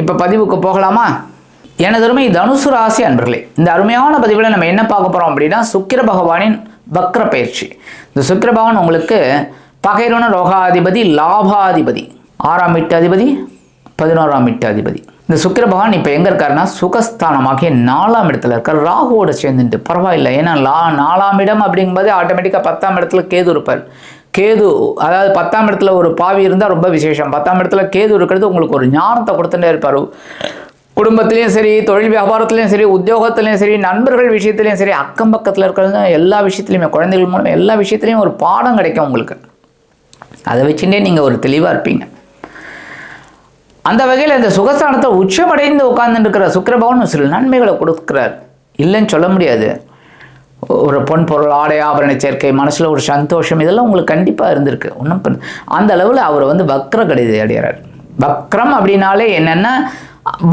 இப்போ பதிவுக்கு போகலாமா? எனதருமை தனுசு ராசி அன்பர்களே இந்த அருமையான பதிவில் நம்ம என்ன பார்க்க போகிறோம் அப்படின்னா சுக்கிர பகவானின் வக்ர பயிற்சி. இந்த சுக்கிர பகவான் உங்களுக்கு பகைருண ரோகாதிபதி லாபாதிபதி ஆறாம் வீட்டு அதிபதி பதினோராம் வீட்டு அதிபதி இந்த சுக்கிர பகவான் இப்போ எங்கே இருக்காருன்னா சுகஸ்தானமாகிய நாலாம் இடத்துல இருக்கார். ராகுவோட சேர்ந்துட்டு பரவாயில்லை. ஏன்னா லா நாலாம் இடம் அப்படிங்கும்போது ஆட்டோமேட்டிக்காக பத்தாம் இடத்துல கேது இருப்பார். கேது அதாவது பத்தாம் இடத்துல ஒரு பாவி இருந்தால் ரொம்ப விசேஷம். பத்தாம் இடத்துல கேது இருக்கிறது உங்களுக்கு ஒரு ஞானத்தை கொடுத்துட்டே இருப்பார். குடும்பத்துலேயும் சரி தொழில் வியாபாரத்துலேயும் சரி உத்தியோகத்துலேயும் சரி நண்பர்கள் விஷயத்துலையும் சரி அக்கம் பக்கத்தில் இருக்கிறது எல்லா விஷயத்துலையுமே குழந்தைகள் மூலம் எல்லா விஷயத்துலையும் ஒரு பாடம் கிடைக்கும் உங்களுக்கு. அதை வச்சுட்டே நீங்கள் ஒரு தெளிவாக இருப்பீங்க. அந்த வகையில் இந்த சுகஸ்தானத்தை உச்சமடைந்து உட்கார்ந்துருக்கிற இருக்கிற சுக்கிரபவன் சில நன்மைகளை கொடுக்குறார். இல்லைன்னு சொல்ல முடியாது. ஒரு பொன் பொருள் ஆடை ஆபரண சேர்க்கை மனசில் ஒரு சந்தோஷம் இதெல்லாம் உங்களுக்கு கண்டிப்பாக இருந்திருக்கு. ஒன்றும் பண்ண அந்த அளவில் அவர் வந்து வக்ர கடிதை அடைகிறார் வக்ரம் அப்படின்னாலே என்னென்னா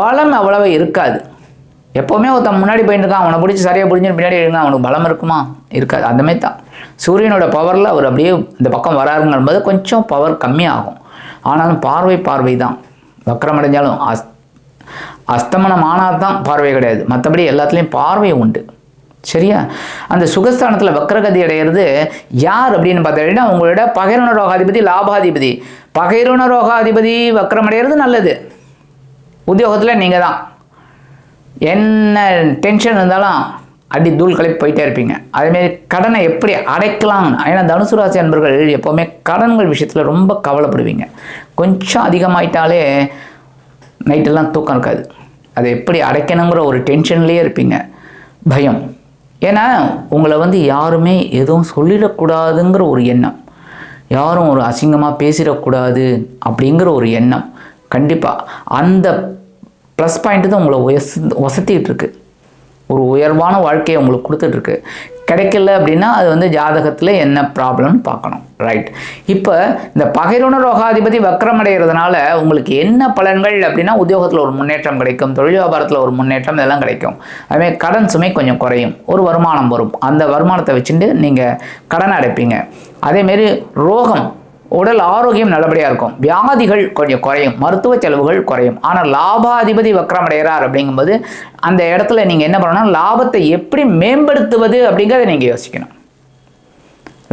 பலம் அவ்வளவு இருக்காது. எப்போவுமே ஒருத்தன் முன்னாடி போயிட்டு இருக்கான் அவனை பிடிச்சி சரியாக பிடிச்சின்னு பின்னாடி இருக்கான் அவனுக்கு பலம் இருக்குமா? இருக்காது. அந்த மாதிரி தான். சூரியனோட பவரில் அவர் அப்படியே இந்த பக்கம் வராருங்கும்போது கொஞ்சம் பவர் கம்மியாகும். ஆனாலும் பார்வை பார்வை தான். வக்ரம் அடைஞ்சாலும் அஸ் அஸ்தமனம் ஆனால் தான் பார்வை கிடையாது. மற்றபடி எல்லாத்துலேயும் பார்வை உண்டு. சரியா? அந்த சுகஸ்தானத்தில் வக்ரகதி அடைகிறது யார் அப்படின்னு பார்த்தீங்கன்னா உங்களோட பகைரண ரோகாதிபதி லாபாதிபதி. பகைருண ரோகாதிபதி வக்ரம் அடைகிறது நல்லது. உத்தியோகத்தில் நீங்கள் தான் என்ன டென்ஷன் இருந்தாலும் அடி தூள் கழிப்பு போயிட்டே இருப்பீங்க. அதேமாரி கடனை எப்படி அடைக்கலாம் ஏன்னா தனுசு ராசி அன்பர்கள் எப்போவுமே கடன்கள் விஷயத்தில் ரொம்ப கவலைப்படுவீங்க. கொஞ்சம் அதிகமாயிட்டாலே நைட்டெல்லாம் தூக்கம் இருக்காது. அதை எப்படி அடைக்கணுங்கிற ஒரு டென்ஷன்லேயே இருப்பீங்க. பயம். ஏன்னா உங்களை வந்து யாருமே எதுவும் சொல்லிடக்கூடாதுங்கிற ஒரு எண்ணம். யாரும் ஒரு அசிங்கமாக பேசிடக்கூடாது அப்படிங்கிற ஒரு எண்ணம். கண்டிப்பாக அந்த ப்ளஸ் பாயிண்ட்டு தான் உங்களை ஒச ஒசத்திக்கிட்டு ஒரு உயர்வான வாழ்க்கையை உங்களுக்கு கொடுத்துட்ருக்கு. கிடைக்கல அப்படின்னா அது வந்து ஜாதகத்தில் என்ன ப்ராப்ளம்னு பார்க்கணும். ரைட் இப்போ இந்த பகைருண ரோகாதிபதி வக்ரம் அடைகிறதுனால உங்களுக்கு என்ன பலன்கள் அப்படின்னா உத்தியோகத்தில் ஒரு முன்னேற்றம் கிடைக்கும் தொழில் வியாபாரத்தில் ஒரு முன்னேற்றம் இதெல்லாம் கிடைக்கும். அதுமாதிரி கடன் சுமை கொஞ்சம் குறையும் ஒரு வருமானம் வரும். அந்த வருமானத்தை வச்சுட்டு நீங்கள் கடன் அடைப்பீங்க. அதேமாரி ரோகம் உடல் ஆரோக்கியம் நல்லபடியாக இருக்கும். வியாதிகள் கொஞ்சம் குறையும். மருத்துவ செலவுகள் குறையும். ஆனால் லாபாதிபதி வக்ரமடைகிறார் அப்படிங்கும்போது அந்த இடத்துல நீங்கள் என்ன பண்ணணும்? லாபத்தை எப்படி மேம்படுத்துவது அப்படிங்கிறத நீங்கள் யோசிக்கணும்.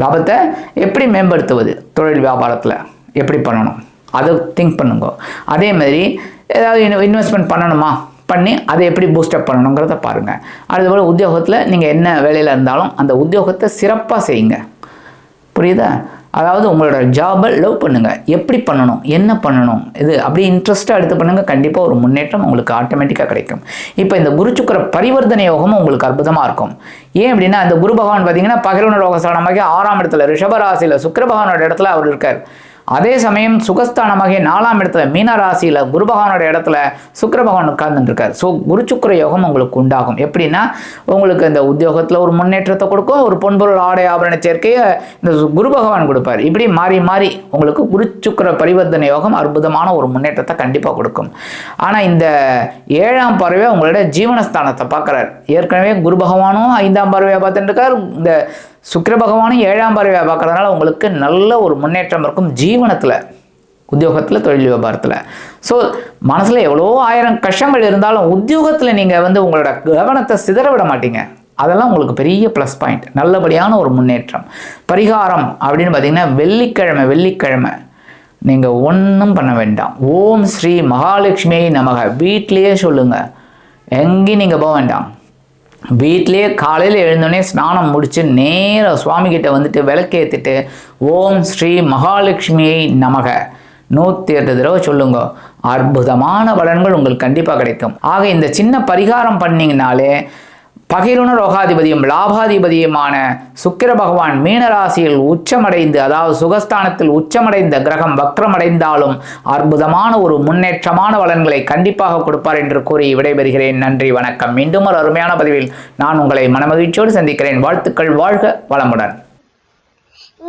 லாபத்தை எப்படி மேம்படுத்துவது? தொழில் வியாபாரத்தில் எப்படி பண்ணணும்? அதை திங்க் பண்ணுங்க. அதே மாதிரி ஏதாவது இன்வெஸ்ட்மெண்ட் பண்ணணுமா? பண்ணி அதை எப்படி பூஸ்டப் பண்ணணுங்கிறத பாருங்கள் அதுபோல் உத்தியோகத்தில் நீங்கள் என்ன வேலையில் இருந்தாலும் அந்த உத்தியோகத்தை சிறப்பாக செய்யுங்க. புரியுதா? அதாவது உங்களோட ஜாபை லவ் பண்ணுங்கள் எப்படி பண்ணணும்? என்ன பண்ணணும்? இது அப்படி இன்ட்ரெஸ்ட்டாக எடுத்து பண்ணுங்கள் கண்டிப்பாக ஒரு முன்னேற்றம் உங்களுக்கு ஆட்டோமேட்டிக்காக கிடைக்கும். இப்போ இந்த குரு சுக்கர பரிவர்த்தனை யோகமும் உங்களுக்கு அற்புதமாக இருக்கும். ஏன் அப்படின்னா அந்த குரு பகவான் பார்த்தீங்கன்னா பகிர்வன ரோகஸ்தானமாக ஆறாம் இடத்துல ரிஷபராசியில் சுக்கர பகவானோட இடத்துல அவர் இருக்கார். அதே சமயம் சுகஸ்தானமாக நாலாம் இடத்துல மீன ராசியில் குரு பகவானோட இடத்துல சுக்கர பகவான் உட்கார்ந்துட்டு ஸோ குரு சுக்கர யோகம் உங்களுக்கு உண்டாகும். எப்படின்னா உங்களுக்கு இந்த உத்தியோகத்தில் ஒரு முன்னேற்றத்தை கொடுக்கும் ஒரு பொன்பொருள் ஆடை ஆபரண சேர்க்கையை இந்த குரு பகவான் கொடுப்பார். இப்படி மாறி மாறி உங்களுக்கு குரு சுக்கிர பரிவர்த்தனை யோகம் அற்புதமான ஒரு முன்னேற்றத்தை கண்டிப்பாக கொடுக்கும். ஆனால் இந்த ஏழாம் பறவை உங்களோட ஜீவனஸ்தானத்தை பார்க்குறார். ஏற்கனவே குரு பகவானும் ஐந்தாம் பறவையை பார்த்துட்டு இருக்கார். இந்த சுக்கிர பகவானும் ஏழாம் பார்வையாக பார்க்குறதுனால உங்களுக்கு நல்ல ஒரு முன்னேற்றம் இருக்கும் ஜீவனத்தில் உத்தியோகத்தில் தொழில் வியாபாரத்தில். ஸோ மனசில் எவ்வளோ ஆயிரம் கஷ்டங்கள் இருந்தாலும் உத்தியோகத்தில் நீங்கள் வந்து உங்களோட கவனத்தை சிதற விட மாட்டீங்க. அதெல்லாம் உங்களுக்கு பெரிய ப்ளஸ் பாயிண்ட் நல்லபடியான ஒரு முன்னேற்றம். பரிகாரம் அப்படின்னு பார்த்தீங்கன்னா வெள்ளிக்கிழமை வெள்ளிக்கிழமை. நீங்கள் ஒன்றும் பண்ண வேண்டாம். ஓம் ஸ்ரீ மகாலட்சுமியை நமக. வீட்லேயே சொல்லுங்கள் எங்கேயும் நீங்கள் போக வேண்டாம். வீட்டிலேயே காலையில் எழுந்தோடனே ஸ்நானம் முடித்து நேராக சுவாமிகிட்ட வந்துட்டு விளக்கேற்றிட்டு ஓம் ஸ்ரீ மகாலட்சுமியை நமக. நூற்றி எட்டு தடவை சொல்லுங்க. அற்புதமான பலன்கள் உங்களுக்கு கண்டிப்பாக கிடைக்கும். ஆக இந்த சின்ன பரிகாரம் பண்ணிங்கனாலே பகிருண ரோகாதிபதியும் லாபாதிபதியுமான சுக்கிர பகவான் மீனராசியில் உச்சமடைந்து அதாவது சுகஸ்தானத்தில் உச்சமடைந்த கிரகம் வக்ரமடைந்தாலும் அற்புதமான ஒரு முன்னேற்றமான பலன்களை கண்டிப்பாக கொடுப்பார் என்று கூறி விடைபெறுகிறேன். நன்றி வணக்கம். மீண்டும் ஒரு அருமையான பதிவில் நான் உங்களை மனமகிழ்ச்சியோடு சந்திக்கிறேன். வாழ்த்துக்கள் வாழ்க வளமுடன்.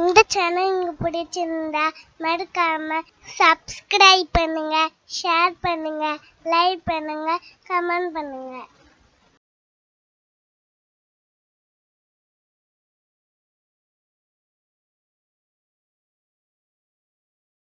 இந்த சேனல் உங்களுக்கு பிடிச்சிருந்தா மறக்காம சப்ஸ்கிரைப் பண்ணுங்க ஷேர் பண்ணுங்க லைக் பண்ணுங்க கமெண்ட் பண்ணுங்க.